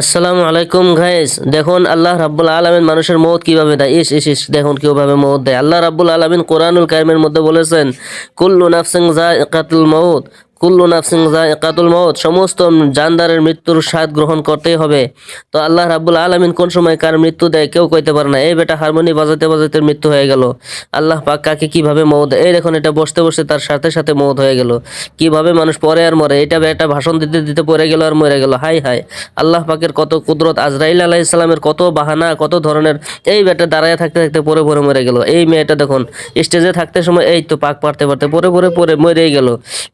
আসসালামু আলাইকুম গাইস দেখুন, আল্লাহ রাব্বুল আলমিন মানুষের মত কীভাবে দেয়? ইস ইস ইস, দেখুন কীভাবে মত দেয়। আল্লাহ রাব্বুল আলমিন কোরআনুল কারিমের মধ্যে বলেছেন, কুল্লু নাফসিং জা কাতুল মৌত কুল্লু নাফসিন যায়িকাতুল মৌত সমস্ত জানদারের মৃত্যুর স্বাদ গ্রহণ করতেই হবে। তো আল্লাহ রাব্বুল আলামিন কোন সময় কার মৃত্যু দেয় কেউ কইতে পারে না। এই বেটা হারমোনি বাজাতে বাজাতে মৃত্যু হয়ে গেল। আল্লাহ পাক কাকে কীভাবে মৌত এই দেখুন, এটা বসতে বসতে তার সাথে সাথে মৌত হয়ে গেল। কীভাবে মানুষ পরে আর মরে? এটা একটা ভাষণ দিতে দিতে পড়ে গেল আর মরে গেল। হাই হাই আল্লাহ পাকের কত কুদরত। আজরাইল আলাহ ইসলামের কত বাহানা, কত ধরনের। এই বেটা দাঁড়ায় থাকতে থাকতে পরে পরে মরে গেল। এই মেয়েটা দেখুন স্টেজে থাকতে সময় এই তো পাক পারতে পারতে পরে পরে পরে মরেই গেল।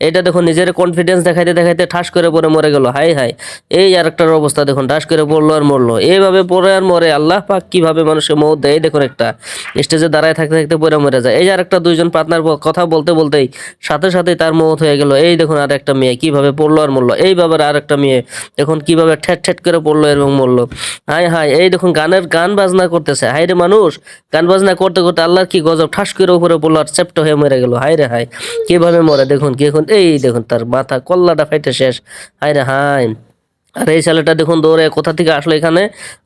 এটা দেখুন নিজের কনফিডেন্স দেখাইতে দেখাইতে ঠাস করে পরে মরে গেল। হাই হাই। এই আরেকটার অবস্থা দেখুন, ঠাস করে পড়ল আর মরলো। এইভাবে পরে আর মরে আল্লাহ পাক কীভাবে মানুষের মৌত দেয়? দেখুন একটা স্টেজে দাঁড়ায় থাকতে থাকতে পরে মরে যায়। এই যে আরেকটা দুইজন পার্টনার কথা বলতে, বলতেই সাথে সাথে তার মৌত হয়ে গেল। এই দেখুন আর একটা মেয়ে কীভাবে পড়ল আর মরলো। এইভাবে আর একটা মেয়ে দেখুন কীভাবে ঠেট ঠেট করে পড়ল এবং মরলো। হাই হাই। এই দেখুন গানের, গান বাজনা করতেছে। হাই রে মানুষ, গান বাজনা করতে করতে আল্লাহর কি গজব? ঠাস করে উপরে পড়ল আর চেপ্ট হয়ে মরে গেল। হাই রে, হাই। কীভাবে মরে? দেখুন, কি এখন এই দেখুন তার মাথা কল্লাটা ফাইটে শেষ। হাই রে আর এই ছেলেটা দেখুন দৌড়ে কোথা থেকে আসলো এখানে?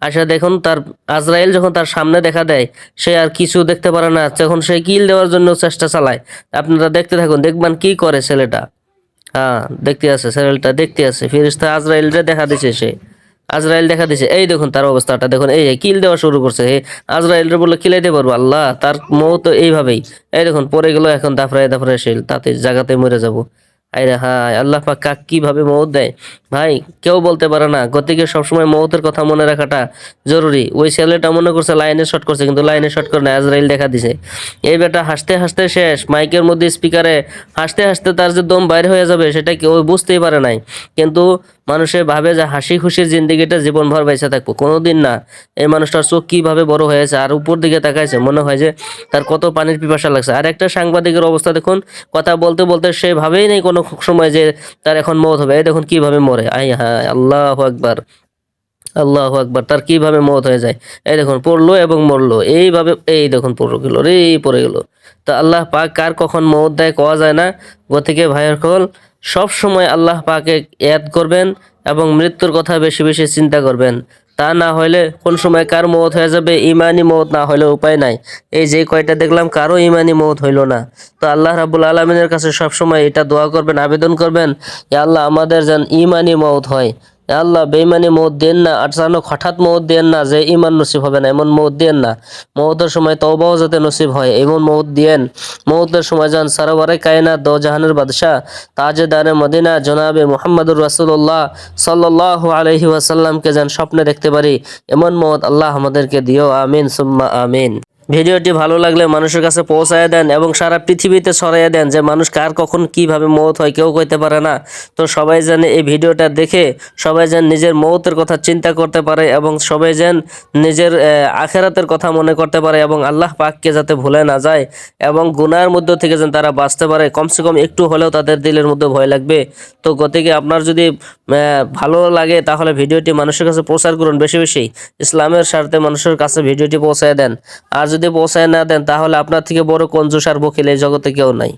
আসে দেখুন তার আজরাইল যখন তার সামনে দেখা দেয়, সে আর কিছু দেখতে পারে না। তখন সে কিল দেওয়ার জন্য চেষ্টা চালায়, আপনারা দেখতে থাকুন, দেখবেন কি করে ছেলেটা। হ্যাঁ দেখতে আছে, ছেলেটা দেখতে আছে। ফিরিস্তা আজরাইলরে দেখা দিছে সে। আজরাইল দেখা দিছে, এই দেখুন তার অবস্থাটা, দেখুন, এই কিল দেওয়া শুরু করছে। হে আজরাইলরে বলে কিলাইতে পারব? আল্লাহ, তার মৌ তো এইভাবেই। এই দেখুন পরে গেল এখন, দাফরায় দাফরায় শিল তাতে জায়গাতে মরে যাব। আরে হায়, আল্লাহ পাক কাক কীভাবে মৌত দেয়? ভাই, কেউ বলতে পারে না। গতিকে সবসময় মৌতের কথা মনে রাখাটা জরুরি। ওই ছেলেটা মনে করছে লাইনে শট করছে, কিন্তু লাইনে শট করে না আজরাইল দেখা দিছে। এই বেটা হাসতে হাসতে শেষ। মাইকের মধ্যে স্পিকারে হাসতে হাসতে তার যে দম বাইরে হয়ে যাবে, সেটা কেউ বুঝতেই পারে নাই। কিন্তু মানুষে ভাবে যে হাসি খুশির জিন্দিগিটা জীবনভর বেঁচে থাকব। কোনোদিন না। এই মানুষটার চোখ কীভাবে বড় হয়েছে আর উপর দিকে তাকাইছে, মনে হয় যে তার কত পানির পিপাসা লাগছে। আর একটা সাংবাদিকের অবস্থা দেখুন, কথা বলতে বলতে সে ভাবেই নেই কোনো সময় যে তার এখন মত হবে। এই দেখুন কীভাবে মরে। আই হ্যাঁ আল্লাহ আকবার আল্লাহ আকবার, তার কীভাবে মত হয়ে যায়। এই দেখুন, পড়ল এবং মরলো। এইভাবে, এই দেখুন, পড়ে গেল রে পড়ে গেলো। তো আল্লাহ পাক কার কখন মত দেয় কোয়া যায় না? গতিকে ভাইয়ের কল সব সময় আল্লাহ পাকে ইয়াদ করবেন এবং মৃত্যুর কথা বেশি বেশি চিন্তা করবেন। তা না হলে কোন সময় কার মত হয়ে যাবে, ইমানি মত না হলে উপায় নাই। এই যে কয়টা দেখলাম, কারও ইমানি মত হইল না। তো আল্লাহ রাবুল আলমিনের কাছে সবসময় এটা দোয়া করবেন, আবেদন করবেন আল্লাহ, আমাদের যেন ইমানি মত হয়। আল্লাহ বেইমানি মৌত দেন না আচানক হঠাৎ মৌত দেন না যে ইমান নসিব হবে না, এমন মৌত দেন না। মৌতের সময় তওবাও যাতে নসিব হয়, এমন মৌত দিয়েন মৌতের সময় যান সারোয়ারে কায়না দো জাহানের বাদশাহ, তাজেদারে মদিনা, জনাবে মোহাম্মদুর রাসুল্লাহ সাল্লাহ আলহি ওয়াসাল্লামকে যেন স্বপ্নে দেখতে পারি, এমন মত আল্লাহ আমাদেরকে দিও, আমিন, সুম্মা আমিন। ভিডিওটি ভালো লাগলে মানুষের কাছে পৌঁছায় দেন এবং সারা পৃথিবীতে ছড়াইয়া দেন যে মানুষ কার কখন কীভাবে মৌত হয়, কেউ কইতে পারে না। তো সবাই যেন এই ভিডিওটা দেখে সবাই যেন নিজের মৌতের কথা চিন্তা করতে পারে এবং সবাই যেন নিজের আখেরাতের কথা মনে করতে পারে এবং আল্লাহ পাককে যাতে ভুলে না যায় এবং গুনার মধ্যে থেকে যেন তারা বাঁচতে পারে। কমসে কম একটু হলেও তাদের দিলের মধ্যে ভয় লাগবে। তো গতিকে আপনার যদি ভালো লাগে তাহলে ভিডিওটি মানুষের কাছে প্রচার করুন বেশি বেশি। ইসলামের স্বার্থে মানুষের কাছে ভিডিওটি পৌঁছায় দেন। আর যদি পৌঁছায় না দেন, তাহলে আপনার থেকে বড় কঞ্জুস আর বকিল এই জগতে কেউ নাই।